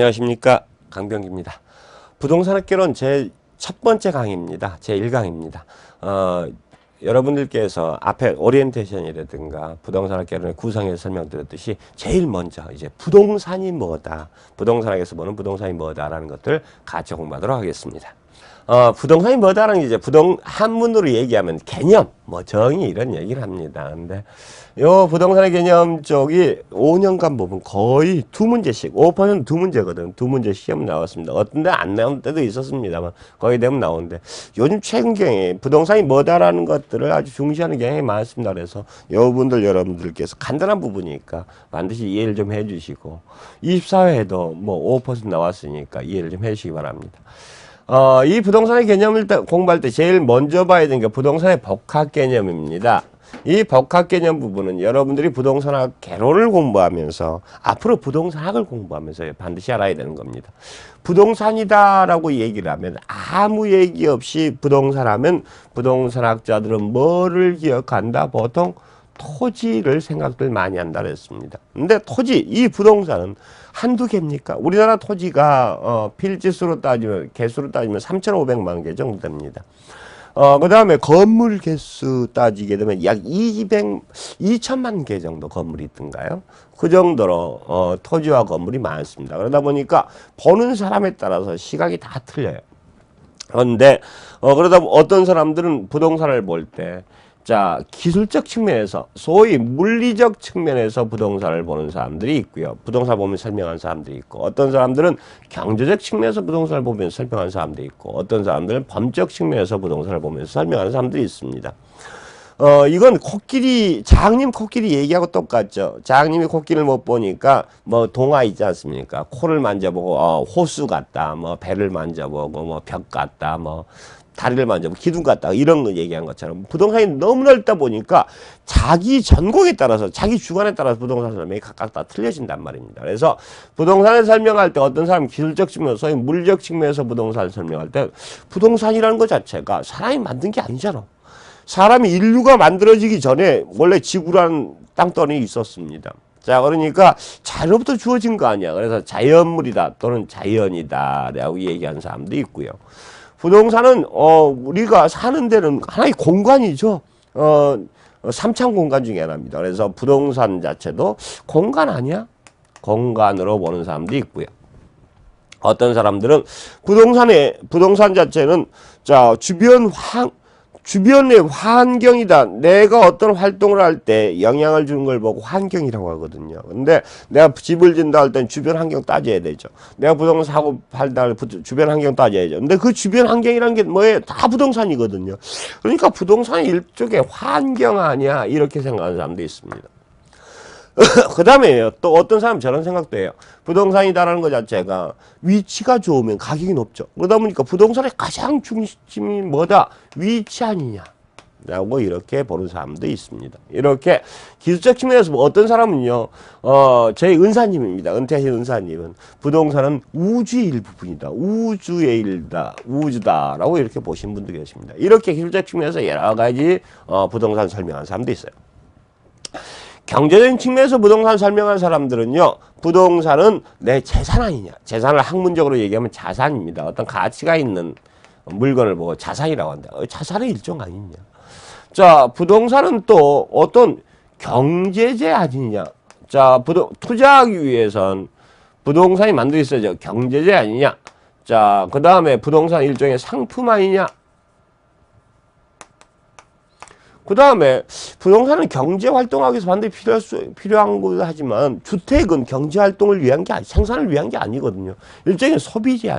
안녕하십니까 강병기입니다. 부동산 학개론 제 첫 번째 강의입니다. 제 1강입니다. 어, 여러분들께서 앞에 오리엔테이션이라든가 부동산 학개론의 구성에서 설명드렸듯이 제일 먼저 이제 부동산이 뭐다, 부동산학에서 보는 부동산이 뭐다라는 것들 같이 공부하도록 하겠습니다. 어, 부동산이 뭐다라는 게 이제 부동 한문으로 얘기하면 개념, 뭐 정의 이런 얘기를 합니다. 근데 요 부동산의 개념 쪽이 5년간 보면 거의 두 문제씩, 5%두 문제거든. 두 문제 시험 나왔습니다. 어떤 데 안 나온 때도 있었습니다만 거의 대부분 나오는데 요즘 최근경에 부동산이 뭐다라는 것들을 아주 중시하는 경향이 많습니다. 그래서 여러분들 여러분들께서 간단한 부분이니까 반드시 이해를 좀 해주시고 24회에도 뭐 5% 나왔으니까 이해를 좀 해주시기 바랍니다. 어, 이 부동산의 개념을 따- 공부할 때 제일 먼저 봐야 되는 게 부동산의 복합 개념입니다. 이 복합 개념 부분은 여러분들이 부동산학 개론을 공부하면서 앞으로 부동산학을 공부하면서 반드시 알아야 되는 겁니다. 부동산이다라고 얘기를 하면 아무 얘기 없이 부동산 하면 부동산학자들은 뭐를 기억한다? 보통 토지를 생각들 많이 한다 그랬습니다. 근데 토지, 이 부동산은 한두 개입니까? 우리나라 토지가 어, 필지수로 따지면 개수로 따지면 3,500만 개 정도 됩니다. 어, 그 다음에 건물 개수 따지게 되면 약 200, 2천만 개 정도 건물이 있던가요? 그 정도로, 어, 토지와 건물이 많습니다. 그러다 보니까 보는 사람에 따라서 시각이 다 틀려요. 그런데, 어, 그러다 보- 어떤 사람들은 부동산을 볼 때, 자, 기술적 측면에서, 소위 물리적 측면에서 부동산을 보는 사람들이 있고요. 부동산 보면 설명하는 사람들이 있고, 어떤 사람들은 경제적 측면에서 부동산을 보면서 설명하는 사람들이 있고, 어떤 사람들은 범적 측면에서 부동산을 보면서 설명하는 사람들이 있습니다. 어, 이건 코끼리, 장님 코끼리 얘기하고 똑같죠. 장님이 코끼리를 못 보니까, 뭐, 동화 있지 않습니까? 코를 만져보고, 어, 호수 같다, 뭐, 배를 만져보고, 뭐, 벽 같다, 뭐, 다리를 만져보고, 기둥 같다, 이런 거 얘기한 것처럼, 부동산이 너무 넓다 보니까, 자기 전공에 따라서, 자기 주관에 따라서 부동산 설명이 각각 다 틀려진단 말입니다. 그래서, 부동산을 설명할 때 어떤 사람은 기술적 측면, 소위 물리적 측면에서 부동산을 설명할 때, 부동산이라는 것 자체가 사람이 만든 게 아니잖아. 사람이 인류가 만들어지기 전에 원래 지구라는 땅덩이 있었습니다. 자, 그러니까 자연부터 주어진 거 아니야. 그래서 자연물이다 또는 자연이다라고 얘기하는 사람도 있고요. 부동산은 어 우리가 사는 데는 하나의 공간이죠. 어 삼창 공간 중에 하나입니다. 그래서 부동산 자체도 공간 아니야? 공간으로 보는 사람도 있고요. 어떤 사람들은 부동산의 부동산 자체는 자 주변 환 주변의 환경이다. 내가 어떤 활동을 할 때 영향을 주는 걸 보고 환경이라고 하거든요. 근데 내가 집을 짓는다 할 땐 주변 환경 따져야 되죠. 내가 부동산 사고 팔다 할때 주변 환경 따져야죠. 근데 그 주변 환경이라는 게 뭐예요? 다 부동산이거든요. 그러니까 부동산이 일종의 환경 아니야. 이렇게 생각하는 사람도 있습니다. 그 다음에 또 어떤 사람 저런 생각도 해요. 부동산이다라는 것 자체가 위치가 좋으면 가격이 높죠. 그러다 보니까 부동산의 가장 중심이 뭐다? 위치 아니냐. 라고 이렇게 보는 사람도 있습니다. 이렇게 기술적 측면에서 뭐 어떤 사람은요, 어, 저희 은사님입니다. 은퇴하신 은사님은 부동산은 우주의 일부분이다. 우주의 일다. 우주다 라고 이렇게 보신 분도 계십니다. 이렇게 기술적 측면에서 여러 가지 어, 부동산 설명하는 사람도 있어요. 경제적인 측면에서 부동산 설명한 사람들은요, 부동산은 내 재산 아니냐. 재산을 학문적으로 얘기하면 자산입니다. 어떤 가치가 있는 물건을 보고 자산이라고 한다. 어, 자산의 일종 아니냐. 자, 부동산은 또 어떤 경제재 아니냐. 자, 부동, 투자하기 위해선 부동산이 만들어 있어야죠. 경제재 아니냐. 자, 그 다음에 부동산 일종의 상품 아니냐. 그 다음에 부동산은 경제 활동하기 위해서 반드시 필요할 수, 필요한 거도 하지만 주택은 경제 활동을 위한 게 아니, 생산을 위한 게 아니거든요. 일종의 소비재